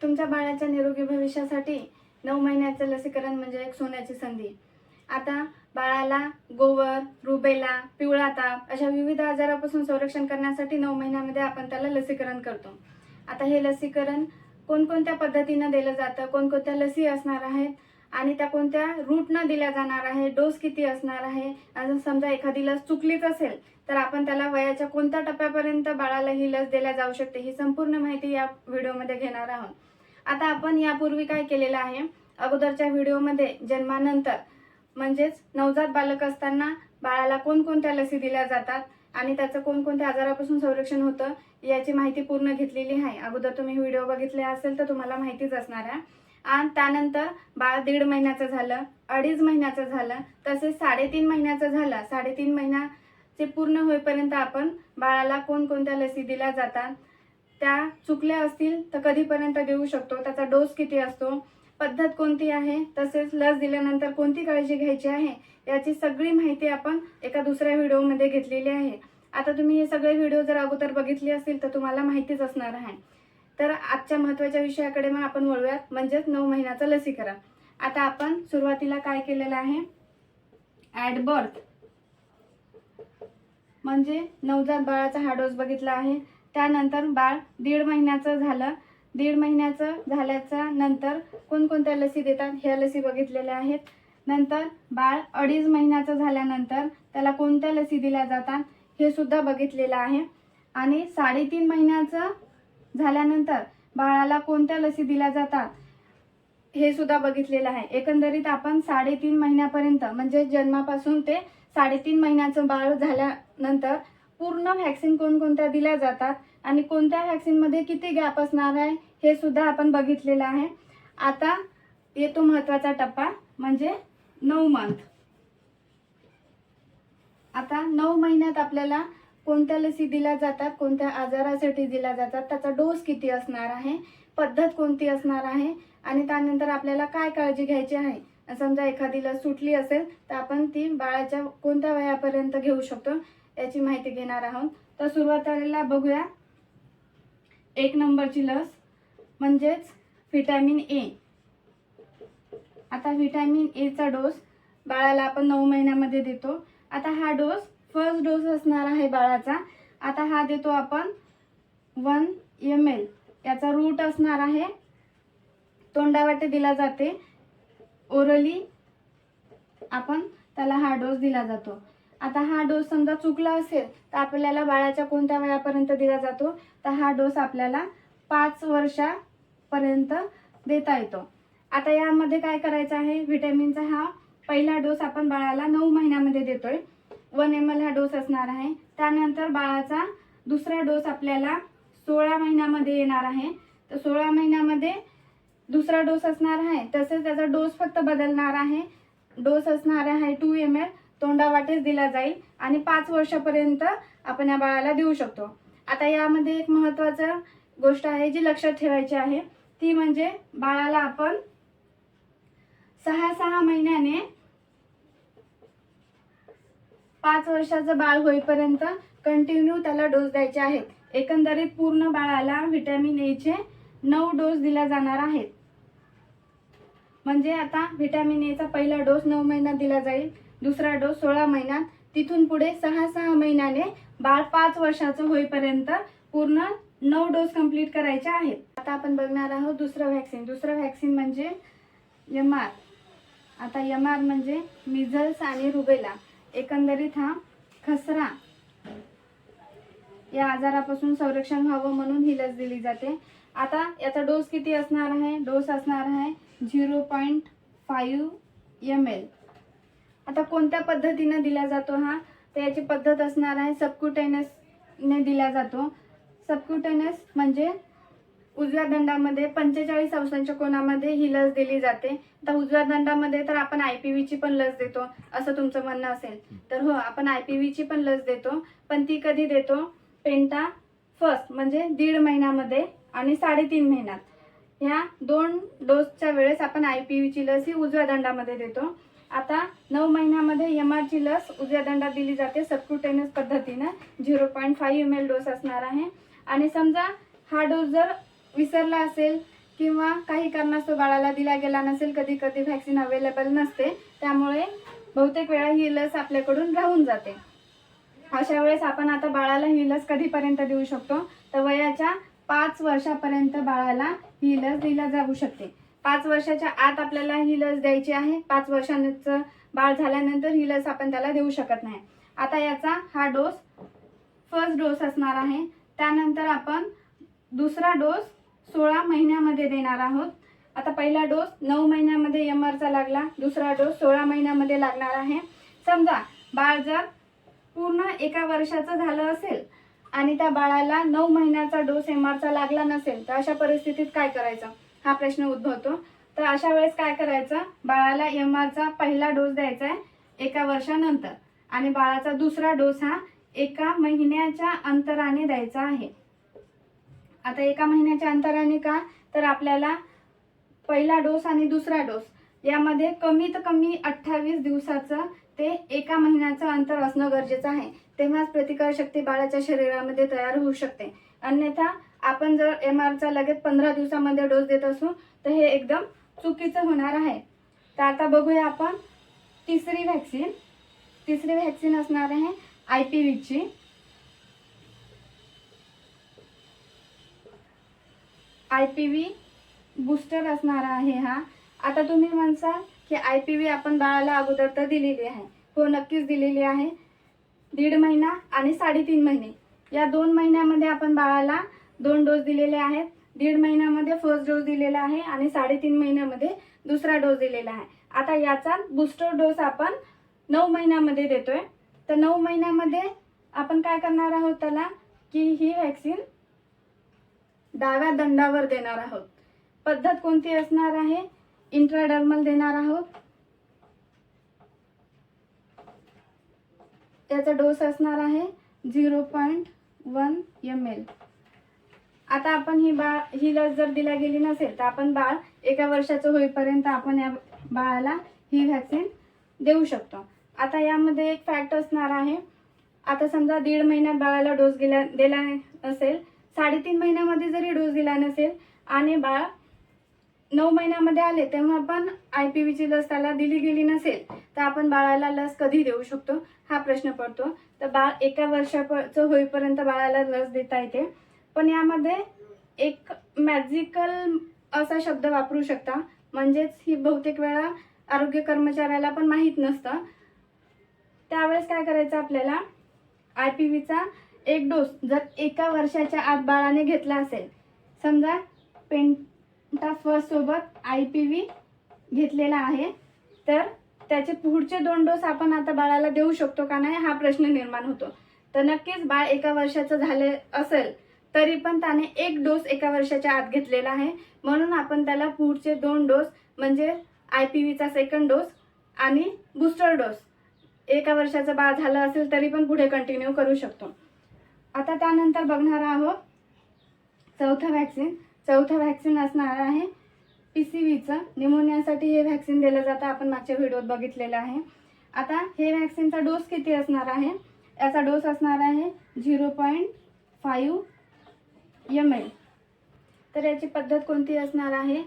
तुमच्या बाळाच्या निरोगी भविष्यासाठी नऊ महिन्याचं लसीकरण म्हणजे एक सोन्याची संधी. आता बाळाला गोवर रुबेला पिवळा ताप अशा विविध आजारापासून संरक्षण करण्यासाठी नऊ महिन्यामध्ये आपण त्याला लसीकरण करतो. आता हे लसीकरण कोणकोणत्या पद्धतीनं दिलं जातं कोणकोणत्या लसी असणार आहेत आणि त्या कोणत्या रूटनं दिल्या जाणार आहे डोस किती असणार आहे अजून समजा एखादी लस चुकलीच असेल तर आपण त्याला वयाच्या कोणत्या टप्प्यापर्यंत बाळाला ही लस दिल्या जाऊ शकते ही संपूर्ण माहिती या व्हिडिओमध्ये घेणार आहोत. आता आपण यापूर्वी काय केलेलं आहे? अगोदरच्या व्हिडिओमध्ये जन्मानंतर म्हणजेच नवजात बालक असताना बाळाला कोणकोणत्या लसी दिल्या जातात आणि त्याचं कोणकोणत्या आजारापासून संरक्षण होतं याची माहिती पूर्ण घेतलेली आहे. अगोदर तुम्ही व्हिडिओ बघितले असेल तर तुम्हाला माहितीच असणार आहे. आणि त्यानंतर बाळ दीड महिन्याचं झालं अडीच महिन्याचं झालं तसेच साडेतीन महिन्याचं झालं. साडेतीन महिन्याचे पूर्ण होईपर्यंत आपण बाळाला कोणकोणत्या लसी दिल्या जातात त्या चुकल्या असतील तर कधीपर्यंत देऊ शकतो? त्याचा डोस किती असतो? पद्धत कोणती आहे? तसेच लस दिल्यानंतर कोणती काळजी घ्यायची आहे? याची सगळी माहिती आपण एका दुसऱ्या व्हिडिओमध्ये घेतलेली आहे. आता तुम्ही हे सगळे व्हिडिओ जर अगोदर बघितले असतील तर तुम्हाला माहितीच असणार आहे. तर आजच्या महत्त्वाच्या विषयाकडे मग आपण वळूयात. म्हणजेच नऊ महिन्याचं लसीकरण. आता आपण सुरुवातीला काय केलेलं आहे? ॲट बर्थ म्हणजे नवजात बाळाचा हा डोस बघितला आहे. त्यानंतर बाळ दीड महिन्याचं झालं. दीड महिन्याचं झाल्याच्यानंतर कोणकोणत्या लसी देतात ह्या लसी बघितलेल्या आहेत. नंतर बाळ अडीच महिन्याचं झाल्यानंतर त्याला कोणत्या लसी दिल्या जातात हे सुद्धा बघितलेलं आहे. आणि साडेतीन महिन्याचं झाल्यानंतर बाळाला कोणत्या लसी दिल्या जातात हे सुद्धा बघितलेलं आहे. एकंदरीत आपण साडेतीन महिन्यापर्यंत म्हणजे जन्मापासून ते साडेतीन महिन्याचं बाळ झाल्यानंतर पूर्ण व्हॅक्सिन कोणकोणत्या दिल्या जातात आणि कोणत्या व्हॅक्सिनमध्ये किती गॅप असणार आहे हे सुद्धा आपण बघितलेलं आहे. आता येतो महत्त्वाचा टप्पा म्हणजे नऊ मंथ आता नऊ महिन्यात आपल्याला कोणत्या लसी दिल्या जातात कोणत्या आजारासाठी दिल्या जातात त्याचा डोस किती असणार आहे पद्धत कोणती असणार आहे आणि त्यानंतर आपल्याला काय काळजी घ्यायची आहे समजा एखादी लस सुटली असेल तर आपण ती बाळाच्या कोणत्या वयापर्यंत घेऊ शकतो याची माहिती घेणार आहोत. तर सुरुवातीला बघूया. एक नंबरची लस म्हणजेच व्हिटॅमिन ए. आता व्हिटॅमिन एचा डोस बाळाला आपण नऊ महिन्यामध्ये देतो. आता हा डोस फर्स्ट डोस असणार आहे बाळाचा. आता हा देतो आपण वन एम एल. याचा रूट असणार आहे. तोंडावाटे दिला जाते. ओरली आपण त्याला हा डोस दिला जातो. आता हा डोस समजा चुकला असेल तर आपल्याला बाळाच्या कोणत्या वयापर्यंत दिला जातो? तर हा डोस आपल्याला पाच वर्षापर्यंत देता येतो. आता यामध्ये काय करायचं आहे? व्हिटॅमिनचा हा पहिला डोस आपण बाळाला नऊ महिन्यामध्ये देतोय. वन एम एल हा डोस असणार आहे. त्यानंतर बाळाचा दुसरा डोस आपल्याला सोळा महिन्यामध्ये येणार आहे. तर सोळा महिन्यामध्ये दुसरा डोस असणार आहे. तसेच त्याचा डोस फक्त बदलणार आहे. डोस असणार आहे टू एम एल तोंडावाटेच दिला जाईल आणि पाच वर्षापर्यंत आपण या बाळाला देऊ शकतो. आता यामध्ये एक महत्त्वाचं गोष्ट आहे जी लक्षात ठेवायची आहे ती म्हणजे बाळाला आपण सहा सहा महिन्याने पाच वर्षाचं बाळ होईपर्यंत कंटिन्यू त्याला डोस द्यायचे आहेत. एकंदरीत पूर्ण बाळाला व्हिटॅमिन एचे नऊ डोस दिला जाणार आहेत. म्हणजे आता व्हिटॅमिन एचा पहिला डोस नऊ महिन्यात दिला जाईल. दुसरा डोस सोळा महिन्यात. तिथून पुढे सहा सहा महिन्याने बाळ पाच वर्षाचं होईपर्यंत पूर्ण नऊ डोस कंप्लीट करायचे आहेत. आता आपण बघणार आहोत दुसरं व्हॅक्सिन दुसरं व्हॅक्सिन म्हणजे एम आर आता एम आर म्हणजे मिझल्स आणि रुबेला एकंदरीत हा खसरा. या आजारापासून संरक्षण व्हावं म्हणून ही लस दिली जाते. आता याचा डोस किती असणार आहे? डोस असणार आहे zero point five M L आता कोणत्या पद्धतीनं दिला जातो हा? तर याची पद्धत असणार आहे सबक्युटेनसने दिला जातो. सबक्युटेनस म्हणजे उजव्या दंडामध्ये पंचेचाळीस अंशांच्या कोणामध्ये ही लस दिली जाते. आता उजव्या दंडामध्ये तर आपण आय पी व्हीची पण लस देतो असं तुमचं म्हणणं असेल. तर हो आपण आय पी व्हीची पण लस देतो पण ती कधी देतो? पेंटा फर्स्ट म्हणजे दीड महिन्यामध्ये आणि साडेतीन महिन्यात. ह्या दोन डोसच्या वेळेस आपण आय पी व्हीची लस ही उजव्या दंडामध्ये देतो. आता नऊ महिन्यामध्ये एम आरची लस उजव्या दंडात दिली जाते सबक्युटेनस पद्धतीनं. Zero point five M L dose असणार आहे. आणि समजा हा डोस जर विसरला असेल किंवा काही कारणास्तव बाळाला दिला गेला नसेल कधी कधी व्हॅक्सिन अवेलेबल नसते त्यामुळे बहुतेक वेळा ही लस आपल्याकडून राहून जाते. अशा वेळेस आपण आता बाळाला ही लस कधीपर्यंत देऊ शकतो? तर वयाच्या पाच वर्षापर्यंत बाळाला ही लस दिला जाऊ शकते. पाच वर्षाच्या आत आपल्याला ही लस द्यायची आहे. पाच वर्षांचं बाळ झाल्यानंतर ही लस आपण त्याला देऊ शकत नाही. आता याचा हा डोस फर्स्ट डोस असणार आहे. त्यानंतर आपण दुसरा डोस सोळा महिन्यामध्ये देणार आहोत. आता पहिला डोस नऊ महिन्यामध्ये एम आरचा लागला. दुसरा डोस सोळा महिन्यामध्ये लागणार आहे. समजा बाळ जर पूर्ण एका वर्षाचं झालं असेल आणि त्या बाळाला नऊ महिन्याचा डोस एम आरचा लागला नसेल तर अशा परिस्थितीत काय करायचं? हा प्रश्न उद्भवतो. तर अशा वेळेस काय करायचं? बाळाला एम आरचा पहिला डोस द्यायचा आहे एका वर्षानंतर आणि बाळाचा दुसरा डोस हा एका महिन्याच्या अंतराने द्यायचा आहे. आता एका महिन्याच्या अंतराने का? तर आपल्याला पहिला डोस आणि दुसरा डोस यामध्ये कमीत कमी अठ्ठावीस दिवसाचं ते एका महिन्याचं अंतर असणं गरजेचं आहे. तेव्हाच प्रतिकारशक्ती बाळाच्या शरीरामध्ये तयार होऊ शकते. अन्यथा आपण जर एम आरचा लगेच पंधरा दिवसामध्ये डोस देत असू तर हे एकदम चुकीचं होणार आहे. तर आता बघूया आपण तिसरी व्हॅक्सिन तिसरी व्हॅक्सिन असणार आहे आय पी व्हीची आय पी व्ही बूस्टर असणार आहे हा. आता तुम्ही म्हणसाल की आय पी व्ही आपण बाळाला अगोदर तर दिलेली आहे. हो नक्कीच दिलेली आहे. दीड महिना आणि साडेतीन महिने. या दोन महिन्यामध्ये आपण बाळाला दोन डोस दिलेले आहेत. दीड महिन्यामध्ये फर्स्ट डोस दिलेला आहे आणि साडेतीन महिन्यामध्ये दुसरा डोस दिलेला आहे. आता याचा बूस्टर डोस आपण नऊ महिन्यामध्ये देतोय. तर नऊ महिन्यामध्ये आपण काय करणार आहोत त्याला? की ही व्हॅक्सिन डाव्या दंडावर देणार आहोत. पद्धत कोणती असणार आहे? इंट्राडर्मल देणार आहोत. त्याचा डोस असणार आहे zero point one M L आता आपण ही बाळ ही लस जर दिला गेली नसेल तर आपण बाळ एका वर्षाचं होईपर्यंत आपण या बाळाला ही व्हॅक्सिन देऊ शकतो. आता यामध्ये एक फॅक्ट असणार आहे. आता समजा दीड महिन्यात बाळाला डोस गेला दिला नसेल साडेतीन महिन्यामध्ये जरी डोस दिला नसेल आणि बाळ नऊ महिन्यामध्ये आले तेव्हा पण आय पी व्हीची लस त्याला दिली गेली नसेल तर आपण बाळाला लस कधी देऊ शकतो? हा प्रश्न पडतो. तर बाळ एका वर्षाचं होईपर्यंत बाळाला लस देता येते. पण यामध्ये एक मॅजिकल असा शब्द वापरू शकता. म्हणजेच ही बहुतेक वेळा आरोग्य कर्मचाऱ्याला पण माहीत नसतं. त्यावेळेस काय करायचं आपल्याला? आय पी व्हीचा एक डोस जर एका वर्षाच्या आत बाळाने घेतला असेल. समजा पेंटा फर्स्टसोबत आय पी व्ही घेतलेला आहे. तर त्याचे पुढचे दोन डोस आपण आता बाळाला देऊ शकतो का नाही? हा प्रश्न निर्माण होतो. तर नक्कीच बाळ एका वर्षाचं झाले असेल तरी पण त्याने एक डोस एका वर्षाच्या आत घेतलेला आहे. म्हणून आपण त्याला पुढचे दोन डोस म्हणजे आय पी व्हीचा सेकंड डोस आणि बूस्टर डोस एका वर्षाचं बाळ झालं असेल तरी पण पुढे कंटिन्यू करू शकतो. आता त्यानंतर बघणार आहोत चौथं व्हॅक्सिन चौथं व्हॅक्सिन असणार आहे पी सी व्हीचं निमोनियासाठी हे व्हॅक्सिन दिलं जातं. आपण मागच्या व्हिडिओत बघितलेलं आहे. आता हे व्हॅक्सिनचा डोस किती असणार आहे? याचा डोस असणार आहे zero point five M L तर याची पद्धत कोणती असणार आहे?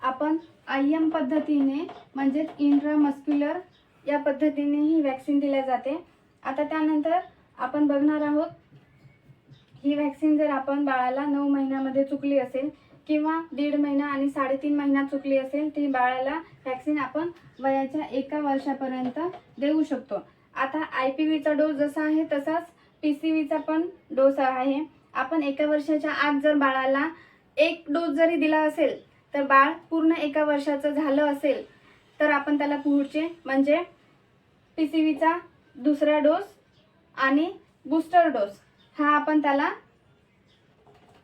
आपण आय एम पद्धतीने म्हणजेच इंट्रामस्क्युलर या पद्धतीने ही व्हॅक्सिन दिल्या जाते. आता त्यानंतर आपण बघणार आहोत ही व्हॅक्सिन जर आपण बाळाला नऊ महिन्यामध्ये चुकली असेल किंवा दीड महिना आणि साडेतीन महिना चुकली असेल ती बाळाला व्हॅक्सिन आपण वयाच्या एका वर्षापर्यंत देऊ शकतो. आता आय पी व्हीचा डोस जसा आहे तसाच पी सी व्हीचा पण डोस आहे. आपण एका वर्षाच्या आत जर बाळाला एक डोस जरी दिला असेल तर बाळ पूर्ण एका वर्षाचं झालं असेल तर आपण त्याला पुढचे म्हणजे पी सी व्हीचा दुसरा डोस आणि बूस्टर डोस हा आपण त्याला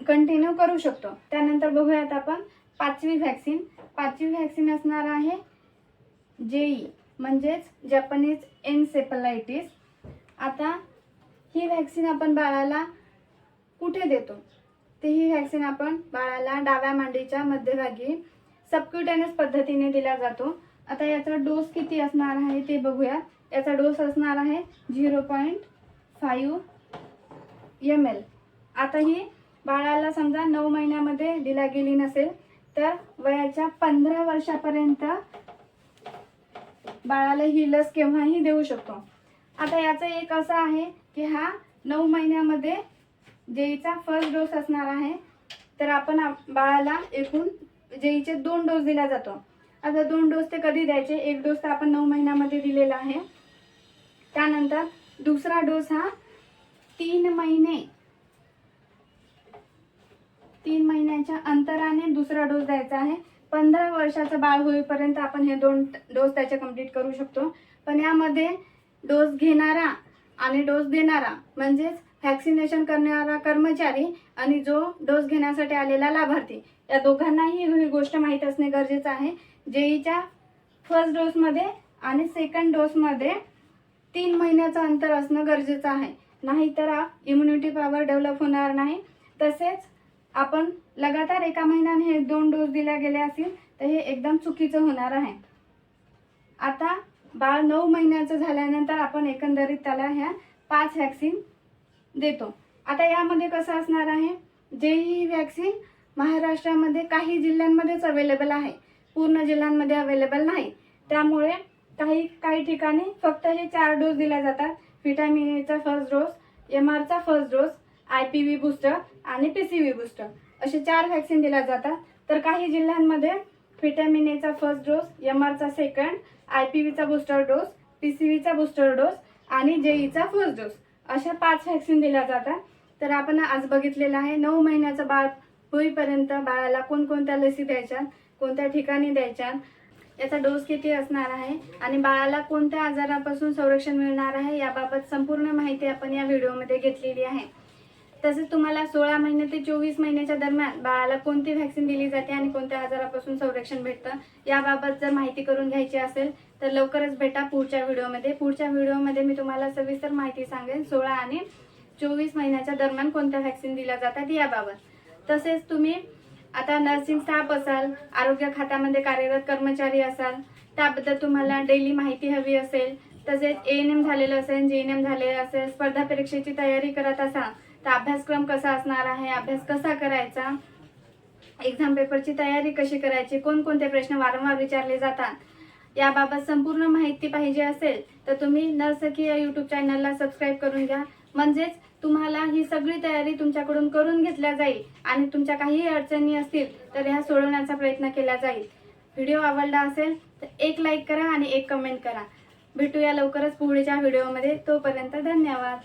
कंटिन्यू करू शकतो. त्यानंतर बघूयात आपण पाचवी व्हॅक्सिन पाचवी व्हॅक्सिन असणार आहे जेई म्हणजेच जपानीज एन्सेफलायटिस आता ही व्हॅक्सिन आपण बाळाला कुठे देतो? ते ही व्हॅक्सिन आपण बाळाला डाव्या मांडीच्या मध्यभागी सबक्युटेनस पद्धतीने दिला जातो. आता याचा डोस किती असणार आहे ते बघूया याचा डोस असणार आहे zero point five M L आता ही बाळाला समजा नऊ महिन्यामध्ये दिला गेली नसेल तर वयाच्या पंधरा वर्षापर्यंत बाळाला ही लस केव्हाही देऊ शकतो. आता याचं एक असं आहे की हा नऊ महिन्यामध्ये जेईचा फर्स्ट डोस असणार आहे. तर आपण बाळाला एकूण जेईचे दोन डोस दिला जातो. आता दोन डोस ते कधी द्यायचे? एक डोस तर आपण नऊ महिन्यामध्ये दिलेला आहे. त्यानंतर दुसरा डोस हा तीन महिने. तीन महिन्याच्या अंतराने दुसरा डोस द्यायचा आहे. पंधरा वर्षाचं बाळ होईपर्यंत आपण हे दोन डोस त्याचे कंप्लीट करू शकतो. पण यामध्ये डोस घेणारा आणि डोस देणारा म्हणजेच व्हॅक्सिनेशन करणारा कर्मचारी आणि जो डोस घेण्यासाठी आलेला लाभार्थी या दोघांनाही ही गोष्ट माहीत असणे गरजेचं आहे. जेईच्या फर्स्ट डोसमध्ये आणि सेकंड डोसमध्ये तीन महिन्याचं अंतर असणं गरजेचं आहे. नाहीतर इम्युनिटी पॉवर डेव्हलप होणार नाही. तसेच आपण लगातार एका महिन्याने हे दोन डोस दिल्या गेले असतील तर हे एकदम चुकीचं होणार आहे. आता बाळ नऊ महिन्याचं झाल्यानंतर आपण एकंदरीत त्याला ह्या पाच व्हॅक्सिन देतो. आता यामध्ये कसं असणार आहे? जे ही व्हॅक्सिन महाराष्ट्रामध्ये काही जिल्ह्यांमध्येच अवेलेबल आहे. पूर्ण जिल्ह्यांमध्ये अवेलेबल नाही. त्यामुळे काही काही ठिकाणी फक्त हे चार डोस दिल्या जातात. व्हिटॅमिन एचा first dose M आरचा first dose I P V booster आणि पी सी व्ही बूस्टर असे चार व्हॅक्सिन दिल्या जातात. तर काही जिल्ह्यांमध्ये व्हिटॅमिन एचा फर्स्ट डोस एम आरचा सेकंड आय पी व्हीचा बूस्टर डोस पी सी व्हीचा बूस्टर डोस आणि जेईचा फर्स्ट डोस अशा पाच व्हॅक्सिन दिल्या जातात. तर आपण आज बघितलेलं आहे नऊ महिन्याचं बाळ होईपर्यंत बाळाला कोणकोणत्या लसी द्यायच्या कोणत्या ठिकाणी द्यायच्या याचा डोस किती असणार आहे आणि बाळाला कोणत्या आजारापासून संरक्षण मिळणार आहे याबाबत संपूर्ण माहिती आपण या व्हिडिओमध्ये घेतलेली आहे. तसेच तुम्हाला सोळा महिने ते चोवीस महिन्याच्या दरम्यान बाळाला कोणती व्हॅक्सिन दिली जाते आणि कोणत्या आजारापासून संरक्षण भेटतं याबाबत जर माहिती करून घ्यायची असेल तर लवकरच भेटा पुढच्या व्हिडिओमध्ये. पुढच्या व्हिडिओमध्ये मी तुम्हाला सविस्तर माहिती सांगेन. सोळा आणि चोवीस महिन्याच्या दरम्यान कोणत्या व्हॅक्सिन दिल्या जातात याबाबत. तसेच तुम्ही आता नर्सिंग स्टाफ असाल आरोग्य खात्यामध्ये कार्यरत कर्मचारी असाल त्याबद्दल तुम्हाला डेली माहिती हवी असेल तसेच ए एन एम झालेलं असेल जे एन एम झालेलं असेल स्पर्धा परीक्षेची तयारी करत असाल तर अभ्यासक्रम कसा असणार आहे अभ्यास कसा करायचा एक्झाम पेपरची तयारी कशी करायची कोणकोणते प्रश्न वारंवार विचारले जातात याबाबत संपूर्ण माहिती पाहिजे असेल तर तुम्ही नर्सकीय यूट्यूब चॅनलला सबस्क्राईब करून घ्या. म्हणजेच तुम्हाला ही सगळी तयारी तुमच्याकडून करून घेतल्या जाईल आणि तुमच्या काही अडचणी असतील तर ह्या सोडवण्याचा प्रयत्न केला जाईल. व्हिडिओ आवडला असेल तर एक लाईक करा आणि एक कमेंट करा. भेटूया लवकरच पुढच्या व्हिडिओमध्ये तोपर्यंत धन्यवाद.